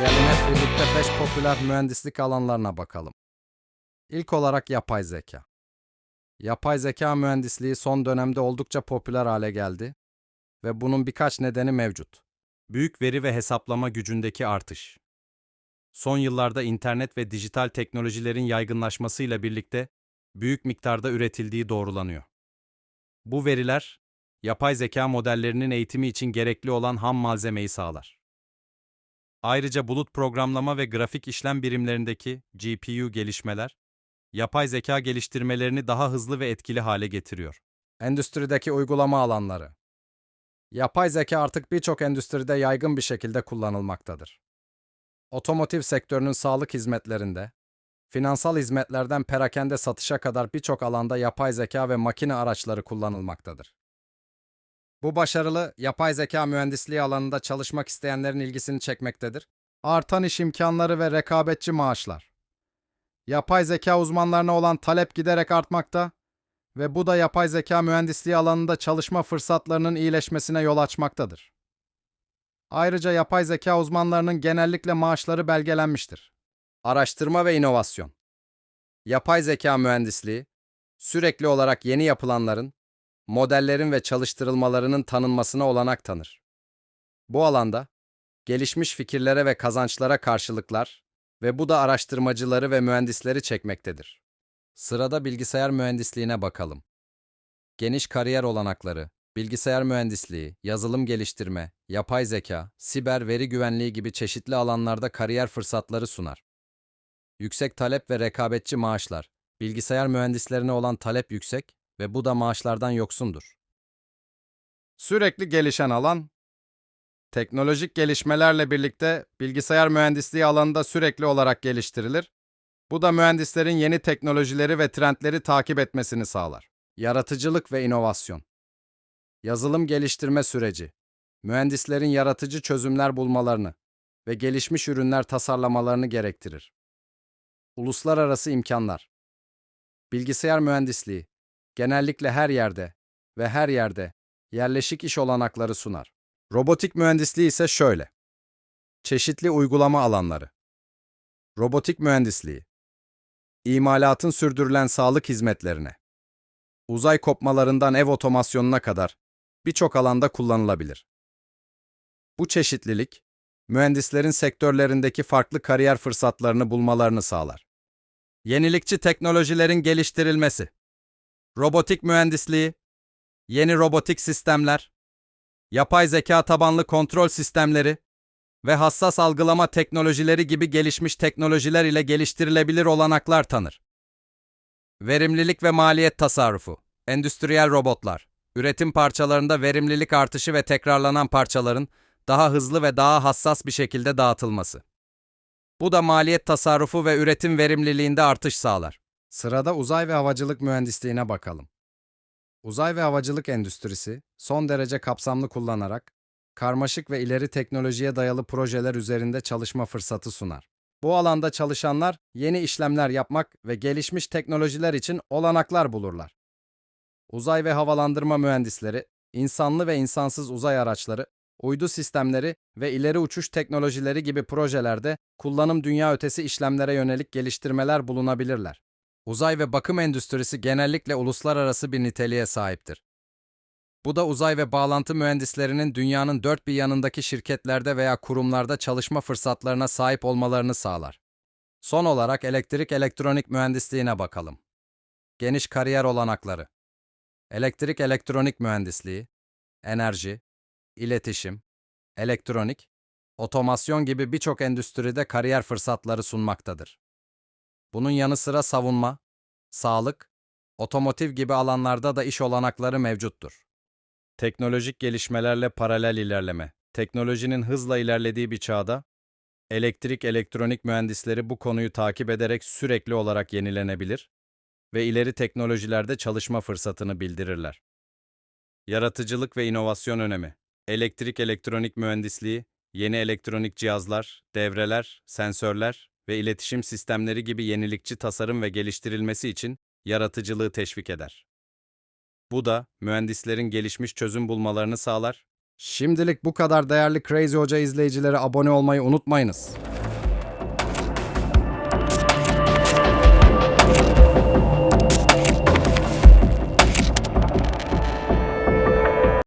Gelin hep birlikte 5 popüler mühendislik alanlarına bakalım. İlk olarak yapay zeka. Yapay zeka mühendisliği son dönemde oldukça popüler hale geldi ve bunun birkaç nedeni mevcut. Büyük veri ve hesaplama gücündeki artış. Son yıllarda internet ve dijital teknolojilerin yaygınlaşmasıyla birlikte büyük miktarda üretildiği doğrulanıyor. Bu veriler, yapay zeka modellerinin eğitimi için gerekli olan ham malzemeyi sağlar. Ayrıca bulut programlama ve grafik işlem birimlerindeki GPU gelişmeler, yapay zeka geliştirmelerini daha hızlı ve etkili hale getiriyor. Endüstrideki uygulama alanları. Yapay zeka artık birçok endüstride yaygın bir şekilde kullanılmaktadır. Otomotiv sektörünün sağlık hizmetlerinde, finansal hizmetlerden perakende satışa kadar birçok alanda yapay zeka ve makine araçları kullanılmaktadır. Bu başarılı yapay zeka mühendisliği alanında çalışmak isteyenlerin ilgisini çekmektedir. Artan iş imkanları ve rekabetçi maaşlar. Yapay zeka uzmanlarına olan talep giderek artmakta ve bu da yapay zeka mühendisliği alanında çalışma fırsatlarının iyileşmesine yol açmaktadır. Ayrıca yapay zeka uzmanlarının genellikle maaşları belgelenmiştir. Araştırma ve inovasyon. Yapay zeka mühendisliği sürekli olarak yeni yapılanların, modellerin ve çalıştırılmalarının tanınmasına olanak tanır. Bu alanda gelişmiş fikirlere ve kazançlara karşılıklar ve bu da araştırmacıları ve mühendisleri çekmektedir. Sırada bilgisayar mühendisliğine bakalım. Geniş kariyer olanakları, bilgisayar mühendisliği, yazılım geliştirme, yapay zeka, siber veri güvenliği gibi çeşitli alanlarda kariyer fırsatları sunar. Yüksek talep ve rekabetçi maaşlar, bilgisayar mühendislerine olan talep yüksek ve bu da maaşlardan yoksundur. Sürekli gelişen alan, teknolojik gelişmelerle birlikte bilgisayar mühendisliği alanında sürekli olarak geliştirilir bu da mühendislerin yeni teknolojileri ve trendleri takip etmesini sağlar. Yaratıcılık ve inovasyon. Yazılım geliştirme süreci. Mühendislerin yaratıcı çözümler bulmalarını ve gelişmiş ürünler tasarlamalarını gerektirir. Uluslararası imkanlar. Bilgisayar mühendisliği genellikle her yerde ve her yerde yerleşik iş olanakları sunar. Robotik mühendisliği ise şöyle. Çeşitli uygulama alanları. Robotik mühendisliği İmalatın sürdürülen sağlık hizmetlerine, uzay kopmalarından ev otomasyonuna kadar birçok alanda kullanılabilir. Bu çeşitlilik, mühendislerin sektörlerindeki farklı kariyer fırsatlarını bulmalarını sağlar. Yenilikçi teknolojilerin geliştirilmesi, robotik mühendisliği, yeni robotik sistemler, yapay zeka tabanlı kontrol sistemleri, ve hassas algılama teknolojileri gibi gelişmiş teknolojiler ile geliştirilebilir olanaklar tanır. Verimlilik ve maliyet tasarrufu, endüstriyel robotlar, üretim parçalarında verimlilik artışı ve tekrarlanan parçaların daha hızlı ve daha hassas bir şekilde dağıtılması. Bu da maliyet tasarrufu ve üretim verimliliğinde artış sağlar. Sırada uzay ve havacılık mühendisliğine bakalım. Uzay ve havacılık endüstrisi son derece kapsamlı kullanarak karmaşık ve ileri teknolojiye dayalı projeler üzerinde çalışma fırsatı sunar. Bu alanda çalışanlar yeni işlemler yapmak ve gelişmiş teknolojiler için olanaklar bulurlar. Uzay ve havalandırma mühendisleri, insanlı ve insansız uzay araçları, uydu sistemleri ve ileri uçuş teknolojileri gibi projelerde kullanım dünya ötesi işlemlere yönelik geliştirmeler bulunabilirler. Uzay ve bakım endüstrisi genellikle uluslararası bir niteliğe sahiptir. Bu da uzay ve bağlantı mühendislerinin dünyanın dört bir yanındaki şirketlerde veya kurumlarda çalışma fırsatlarına sahip olmalarını sağlar. Son olarak elektrik elektronik mühendisliğine bakalım. Geniş kariyer olanakları. Elektrik elektronik mühendisliği, enerji, iletişim, elektronik, otomasyon gibi birçok endüstride kariyer fırsatları sunmaktadır. Bunun yanı sıra savunma, sağlık, otomotiv gibi alanlarda da iş olanakları mevcuttur. Teknolojik gelişmelerle paralel ilerleme. Teknolojinin hızla ilerlediği bir çağda, elektrik elektronik mühendisleri bu konuyu takip ederek sürekli olarak yenilenebilir ve ileri teknolojilerde çalışma fırsatını bildirirler. Yaratıcılık ve inovasyon önemi. Elektrik elektronik mühendisliği, yeni elektronik cihazlar, devreler, sensörler ve iletişim sistemleri gibi yenilikçi tasarım ve geliştirilmesi için yaratıcılığı teşvik eder. Bu da mühendislerin gelişmiş çözüm bulmalarını sağlar. Şimdilik bu kadar değerli Crazy Hoca izleyicileri abone olmayı unutmayınız.